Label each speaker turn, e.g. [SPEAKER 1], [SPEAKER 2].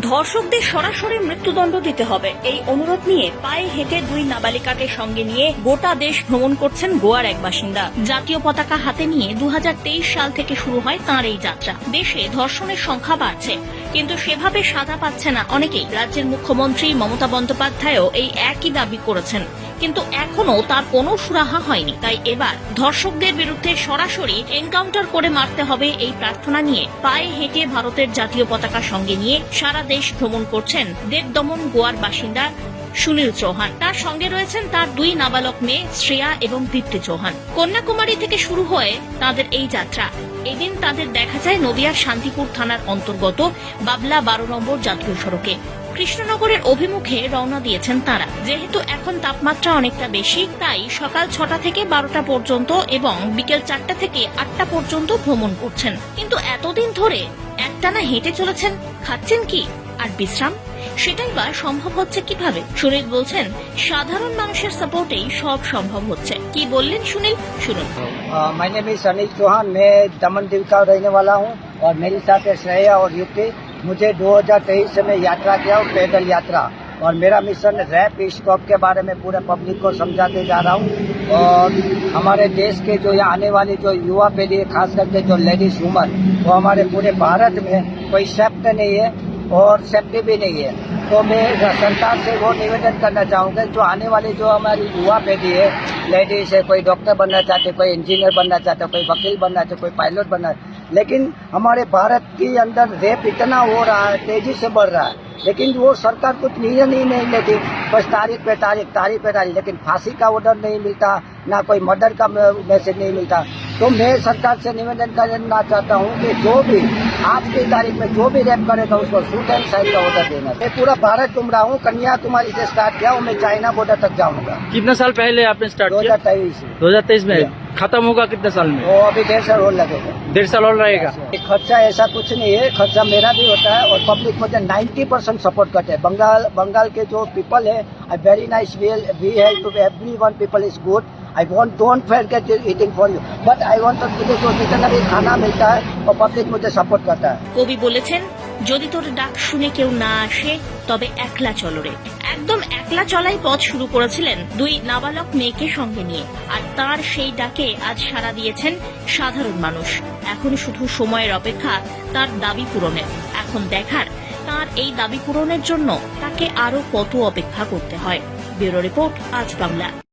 [SPEAKER 1] ধর্ষকদের সরাসরি মৃত্যুদণ্ড দিতে হবে। এই অনুরোধ নিয়ে পায়ে হেঁটে দুই নাবালিকাকে সঙ্গে নিয়ে গোটা দেশ ভ্রমণ করছেন গোয়ার এক বাসিন্দা। জাতীয় পতাকা হাতে নিয়ে দু হাজার তেইশ সাল থেকে শুরু হয় তাঁর এই যাত্রা। দেশে ধর্ষণের সংখ্যা বাড়ছে, কিন্তু সেভাবে সাজা পাচ্ছে না অনেকেই। রাজ্যের মুখ্যমন্ত্রী মমতা বন্দ্যোপাধ্যায়ও এই একই দাবি করেছেন। কিন্তু এখনও তার কোনো সুরাহা হয়নি। তাই এবার ধর্ষকদের বিরুদ্ধে সরাসরি এনকাউন্টার করে মারতে হবে এই প্রার্থনা নিয়ে। পায়ে হেঁটে ভারতের জাতীয় পতাকা সঙ্গে নিয়ে সারা দেশ ভ্রমণ করছেন দেবদমন গোয়ার বাসিন্দা সুনীল চৌহান। তার সঙ্গে রয়েছেন তার দুই নাবালক মেয়ে শ্রেয়া এবং দীপ্তি চৌহান। কন্যাকুমারী থেকে শুরু হয়ে তাদের এই যাত্রা। এদিন তাদের দেখা যায় নদিয়ার শান্তিপুর থানার অন্তর্গত বাবলা বারো নম্বর জাতীয় সড়কে। কৃষ্ণনগরের অভিমুখে রওনা দিয়েছেন তারা। যেহেতু এখন তাপমাত্রা অনেকটা বেশি, তাই সকাল ছটা থেকে বারোটা পর্যন্ত এবং বিকেল চারটা থেকে আটটা পর্যন্ত ভ্রমণ করছেন। কিন্তু এতদিন ধরে একটানা হেঁটে চলেছেন, খাচ্ছেন কি? আর বিশ্রাম? সেটাই বা সম্ভব হচ্ছে কিভাবে সুনীল বলছেন সাধারণ মানুষের সাপোর্টেই সব সম্ভব হচ্ছে কি বললেন সুনীল শুনুন
[SPEAKER 2] my name is Anil Chauhan मैं दमन दीव का रहने वाला हूँ और मेरे साथ है श्रेया और युक्ति मुझे 2023 से मैं यात्रा किया हूँ पैदल यात्रा और मेरा मिशन रैप स्टॉप के बारे में पूरे पब्लिक को समझाते जा रहा हूँ और हमारे देश के जो यहाँ आने वाली जो युवा पीढ़ी है खास करके जो लेडीज वुमन वो हमारे पूरे भारत में कोई सेफ्ट नहीं है और सेफ्टी भी नहीं है। तो मैं सरकार से वो निवेदन करना चाहूँगा, जो आने वाली जो हमारी युवा पीढ़ी है लेडीज़ है, कोई डॉक्टर बनना चाहते, कोई इंजीनियर बनना चाहते, कोई वकील बनना चाहते, कोई पायलट बनना लेकिन हमारे भारत के अंदर रेप इतना हो रहा है, तेज़ी से बढ़ रहा है। लेकिन वो सरकार कुछ नियम ही नहीं लेती, बस तारीख पे तारीख तारीख पे तारीख, लेकिन फांसी का ऑर्डर नहीं मिलता, ना कोई मर्डर का मैसेज नहीं मिलता। तो मैं सरकार से निवेदन करना चाहता हूँ कि जो भी आज की तारीख में जो भी रेप करेगा उसको शूट एंड साइड का ऑर्डर देना मैं पूरा भारत घूम रहा हूँ कन्याकुमारी से स्टार्ट किया हूँ मैं चाइना बॉर्डर तक जाऊँगा।
[SPEAKER 3] कितने साल पहले आपने स्टार्ट
[SPEAKER 2] दो
[SPEAKER 3] किया
[SPEAKER 2] हज़ार तेईस
[SPEAKER 3] दो हज़ार तेईस में? खत्म होगा कितने साल में?
[SPEAKER 2] वो अभी डेढ़ साल और लगेगा।
[SPEAKER 3] डेढ़ साल और रहेगा?
[SPEAKER 2] खर्चा ऐसा कुछ नहीं है खर्चा मेरा भी होता है और पब्लिक मुझे 90 परसेंट सपोर्ट करते हैं। बंगाल बंगाल के जो पीपल है very nice we help to every one people is good I want don't fair get eating for you but I want मुझे जो जितना भी खाना मिलता है और पब्लिक मुझे सपोर्ट करता है
[SPEAKER 1] কবি বলেছেন যদি তোর ডাক শুনে কেউ না আসে তবে একলা চলো রে একদম একলা চলাই পথ শুরু করেছিলেন দুই নাবালক মেয়েকে সঙ্গে নিয়ে আর তার সেই ডাকে আজ সাড়া দিয়েছেন সাধারণ মানুষ এখন শুধু সময়ের অপেক্ষা তার দাবি পূরণের এখন দেখার তার এই দাবি পূরণের জন্য তাকে আরো কত অপেক্ষা করতে হয় ব্যুরো রিপোর্ট আজ বাংলা